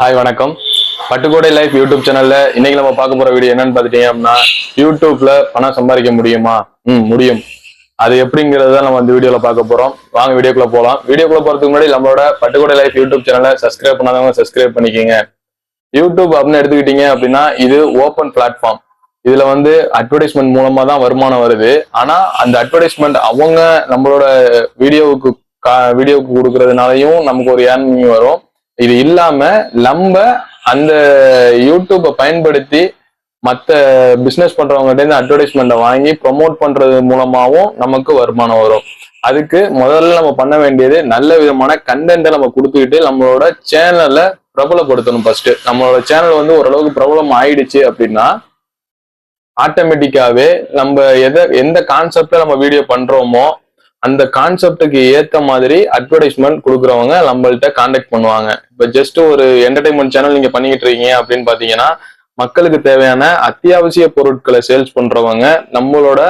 Hi வணக்கம். பட்டுக்கோடை life YouTube சேனல்ல இன்னைக்கு நம்ம பார்க்க போற வீடியோ என்னன்னு பார்த்துட்டீங்க அப்படின்னா யூடியூப்ல பணம் சம்பாதிக்க முடியுமா? ம் முடியும். அது எப்படிங்கிறத நம்ம அந்த வீடியோல பார்க்க போறோம். வாங்க வீடியோக்குள்ள போலாம். வீடியோக்குள்ள போறதுக்கு முன்னாடி நம்மளோட பட்டுக்கோடை லைஃப் யூடியூப் சேனலை சப்ஸ்கிரைப் பண்ணாதவங்க சப்ஸ்கிரைப் பண்ணிக்கோங்க. யூடியூப் அப்படின்னு எடுத்துக்கிட்டீங்க அப்படின்னா இது ஓப்பன் பிளாட்ஃபார்ம் இதுல வந்து அட்வர்டைஸ்மெண்ட் மூலமா தான் வருமானம் வருது. ஆனா அந்த அட்வர்டைஸ்மெண்ட் அவங்க நம்மளோட வீடியோவுக்கு வீடியோவுக்கு கொடுக்கறதுனாலையும் நமக்கு ஒரு ஏர்னிங் வரும். இது இல்லாம நம்ம அந்த யூடியூப்பை பயன்படுத்தி மற்ற பிஸ்னஸ் பண்றவங்ககிட்ட இருந்து அட்வர்டைஸ்மெண்ட்டை வாங்கி ப்ரொமோட் பண்றது மூலமாகவும் நமக்கு வருமானம் வரும். அதுக்கு முதல்ல நம்ம பண்ண வேண்டியது நல்ல விதமான கண்டென்ட்டை நம்ம கொடுத்துக்கிட்டு நம்மளோட சேனலை பிரபலப்படுத்தணும் ஃபர்ஸ்ட் நம்மளோட சேனல் வந்து ஓரளவுக்கு பிரபலம் ஆயிடுச்சு அப்படின்னா ஆட்டோமேட்டிக்காவே நம்ம எதை எந்த கான்செப்ட்ல நம்ம வீடியோ பண்றோமோ அந்த கான்செப்டுக்கு ஏத்த மாதிரி அட்வர்டைஸ்மெண்ட் கொடுக்குறவங்க நம்மள்ட்ட காண்டாக்ட் பண்ணுவாங்க. இப்ப ஜஸ்ட் ஒரு என்டர்டைன்மெண்ட் சேனல் நீங்க பண்ணிக்கிட்டு இருக்கீங்க அப்படின்னு பாத்தீங்கன்னா மக்களுக்கு தேவையான அத்தியாவசிய பொருட்களை சேல்ஸ் பண்றவங்க நம்மளோட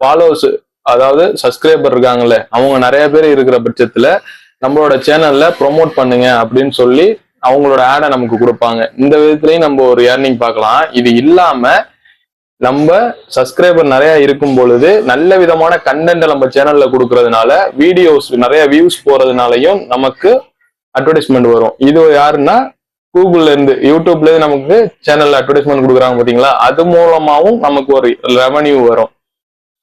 ஃபாலோவர்ஸ் அதாவது சப்ஸ்கிரைபர் இருக்காங்கல்ல அவங்க நிறைய பேர் இருக்கிற பட்சத்துல நம்மளோட சேனல்ல ப்ரொமோட் பண்ணுங்க அப்படின்னு சொல்லி அவங்களோட ஆடை நமக்கு கொடுப்பாங்க. இந்த விதத்துலயும் நம்ம ஒரு ஏர்னிங் பார்க்கலாம். இது இல்லாம நம்ம சப்ஸ்கிரைபர் நிறைய இருக்கும் பொழுது நல்ல விதமான கண்டென்ட்டை நம்ம சேனல்ல கொடுக்கறதுனால வீடியோஸ் நிறைய வியூஸ் போறதுனாலையும் நமக்கு அட்வர்டைஸ்மெண்ட் வரும். இது யாருன்னா கூகுள்ல இருந்து யூடியூப்ல இருந்து நமக்கு சேனல்ல அட்வர்டைஸ்மெண்ட் கொடுக்குறாங்க பாத்தீங்களா அது மூலமாவும் நமக்கு ஒரு ரெவன்யூ வரும்.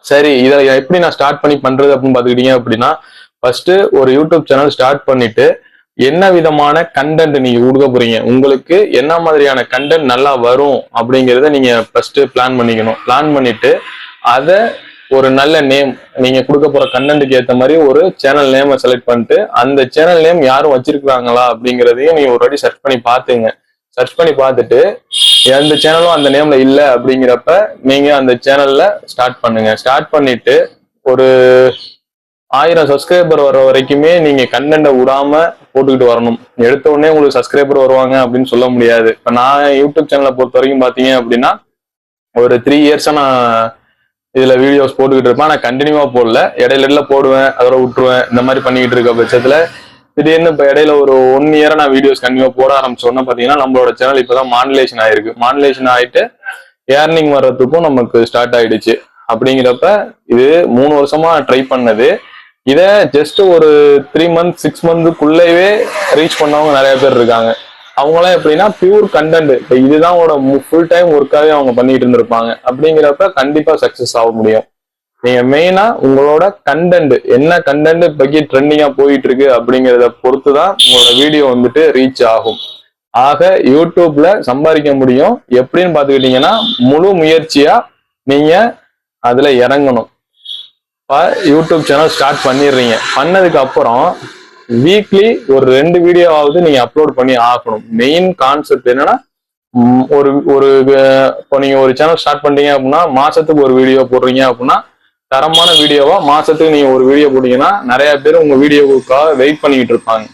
சரி இதை எப்படி நான் ஸ்டார்ட் பண்ணி பண்றது அப்படின்னு பாத்துக்கிட்டீங்க அப்படின்னா ஃபர்ஸ்ட் ஒரு யூடியூப் சேனல் ஸ்டார்ட் பண்ணிட்டு என்ன விதமான கண்டென்ட் நீங்க கொடுக்க போறீங்க? உங்களுக்கு என்ன மாதிரியான கண்டென்ட் நல்லா வரும் அப்படிங்கிறத நீங்க ஃபர்ஸ்ட் பிளான் பண்ணிக்கணும். பிளான் பண்ணிட்டு அதை ஒரு நல்ல நேம் நீங்க கொடுக்க போற கண்டென்ட்டுக்கு ஏத்த மாதிரி ஒரு சேனல் நேமை செலக்ட் பண்ணிட்டு அந்த சேனல் நேம் யாரும் வச்சிருக்காங்களா அப்படிங்கிறதையும் நீங்க ஒரு வாட்டி சர்ச் பண்ணி பாத்துங்க. சர்ச் பண்ணி பார்த்துட்டு எந்த சேனலும் அந்த நேம்ல இல்ல அப்படிங்கிறப்ப நீங்க அந்த சேனல்ல ஸ்டார்ட் பண்ணுங்க. ஸ்டார்ட் பண்ணிட்டு ஒரு ஆயிரம் சப்ஸ்கிரைபர் வர வரைக்குமே நீங்க கண்டென்ட்டை விடாம போட்டுக்கிட்டு வரணும். எடுத்த உடனே உங்களுக்கு சப்ஸ்கிரைபர் வருவாங்க அப்படின்னு சொல்ல முடியாது. இப்ப நான் யூடியூப் சேனலை பொறுத்த வரைக்கும் பாத்தீங்க அப்படின்னா ஒரு த்ரீ இயர்ஸா நான் இதுல வீடியோஸ் போட்டுக்கிட்டு இருப்பேன். நான் கண்டினியூவா போடல. இடையில இடையில போடுவேன் அதோட விட்டுருவேன். இந்த மாதிரி பண்ணிக்கிட்டு இருக்க பட்சத்துல திடீர்னு இப்ப இடையில ஒரு ஒன் இயரா நான் வீடியோஸ் கண்டினியூவா போட ஆரம்பிச்சோன்னா பாத்தீங்கன்னா நம்மளோட சேனல் இப்பதான் மாடுலேஷன் ஆயிருக்கு. மாடுலேஷன் ஆயிட்டு ஏர்னிங் வர்றதுக்கும் நமக்கு ஸ்டார்ட் ஆயிடுச்சு. அப்படிங்கிறப்ப இது மூணு வருஷமா ட்ரை பண்ணது. இதை ஜஸ்ட் ஒரு த்ரீ மந்த் சிக்ஸ் மந்த்துக்குள்ளேயே ரீச் பண்ணவங்க நிறைய பேர் இருக்காங்க. அவங்களாம் எப்படின்னா பியூர் கண்டென்ட் இப்போ இதுதான் அவங்களோட ஃபுல் டைம் ஒர்க்காகவே அவங்க பண்ணிட்டு இருந்திருப்பாங்க. அப்படிங்கிறப்ப கண்டிப்பா சக்சஸ் ஆக முடியும். நீங்க மெயினா உங்களோட கண்டென்ட் என்ன கண்டென்ட் இப்போக்கி ட்ரெண்டிங்கா போயிட்டு இருக்கு அப்படிங்கிறத பொறுத்து தான் உங்களோட வீடியோ வந்துட்டு ரீச் ஆகும். ஆக யூடியூப்ல சம்பாதிக்க முடியும். எப்படின்னு பாத்துக்கிட்டீங்கன்னா முழு முயற்சியா நீங்க அதுல இறங்கணும். இப்போ யூடியூப் சேனல் ஸ்டார்ட் பண்ணிடுறீங்க. பண்ணதுக்கு அப்புறம் வீக்லி ஒரு ரெண்டு வீடியோவாவது நீங்க அப்லோட் பண்ணி ஆகணும். மெயின் கான்செப்ட் என்னன்னா ஒரு ஒரு இப்போ நீங்க ஒரு சேனல் ஸ்டார்ட் பண்றீங்க அப்படின்னா மாசத்துக்கு ஒரு வீடியோ போடுறீங்க அப்படின்னா தரமான வீடியோவா மாசத்துக்கு நீங்க ஒரு வீடியோ போட்டீங்கன்னா நிறைய பேர் உங்க வீடியோவுக்காக வெயிட் பண்ணிக்கிட்டு இருப்பாங்க.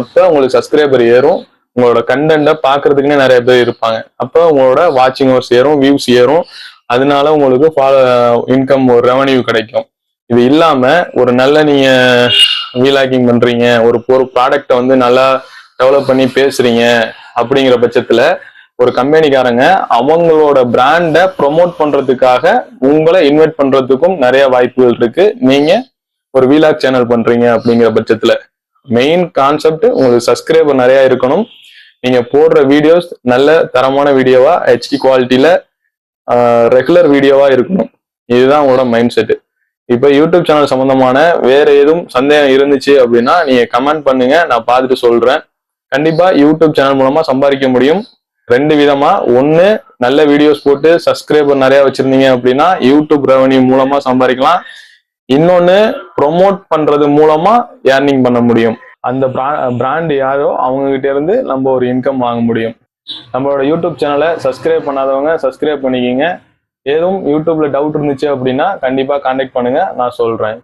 அப்ப உங்களுக்கு சப்ஸ்கிரைபர் ஏறும். உங்களோட கண்டென்ட்டை பாக்குறதுக்குன்னே நிறைய பேர் இருப்பாங்க. அப்போ உங்களோட வாட்சிங் ஹவர்ஸ் ஏறும் வியூஸ் ஏறும். அதனால உங்களுக்கு இன்கம் ஒரு ரெவன்யூ கிடைக்கும். இது இல்லாம ஒரு நல்ல நீங்க வீலாக்கிங் பண்றீங்க ஒரு ஒரு ப்ராடக்ட்டை வந்து நல்லா டெவலப் பண்ணி பேசுறீங்க அப்படிங்கிற பட்சத்துல ஒரு கம்பெனிக்காரங்க அவங்களோட பிராண்டை ப்ரொமோட் பண்றதுக்காக உங்களை இன்வைட் பண்றதுக்கும் நிறைய வாய்ப்புகள் இருக்கு. நீங்க ஒரு வீலாக் சேனல் பண்றீங்க அப்படிங்கிற பட்சத்துல. மெயின் கான்செப்ட் உங்களுக்கு சப்ஸ்கிரைபர் நிறைய இருக்கணும். நீங்க போடுற வீடியோஸ் நல்ல தரமான வீடியோவா ஹெச்டி குவாலிட்டியில ரெகுலர் வீடியோவா இருக்கணும். இதுதான் உங்களோட மைண்ட் செட் இப்போ யூடியூப் சேனல் சம்பந்தமான வேற எதுவும் சந்தேகம் இருந்துச்சு அப்படின்னா நீங்க கமெண்ட் பண்ணுங்க. நான் பார்த்துட்டு சொல்றேன். கண்டிப்பா யூடியூப் சேனல் மூலமா சம்பாதிக்க முடியும். ரெண்டு விதமா. ஒன்னு நல்ல வீடியோஸ் போட்டு சப்ஸ்கிரைபர் நிறைய வச்சிருந்தீங்க அப்படின்னா யூடியூப் ரெவன்யூ மூலமா சம்பாதிக்கலாம். இன்னொன்னு ப்ரொமோட் பண்றது மூலமா ஏர்னிங் பண்ண முடியும். அந்த பிராண்ட் யாரோ அவங்க கிட்ட இருந்து நம்ம ஒரு இன்கம் வாங்க முடியும். நம்மளோட யூடியூப் சேனலை சப்ஸ்கிரைப் பண்ணாதவங்க சப்ஸ்கிரைப் பண்ணிக்கிங்க. எதுவும் யூடியூப்ல டவுட் இருந்துச்சு அப்படின்னா கண்டிப்பாக காண்டாக்ட் பண்ணுங்க. நான் சொல்கிறேன்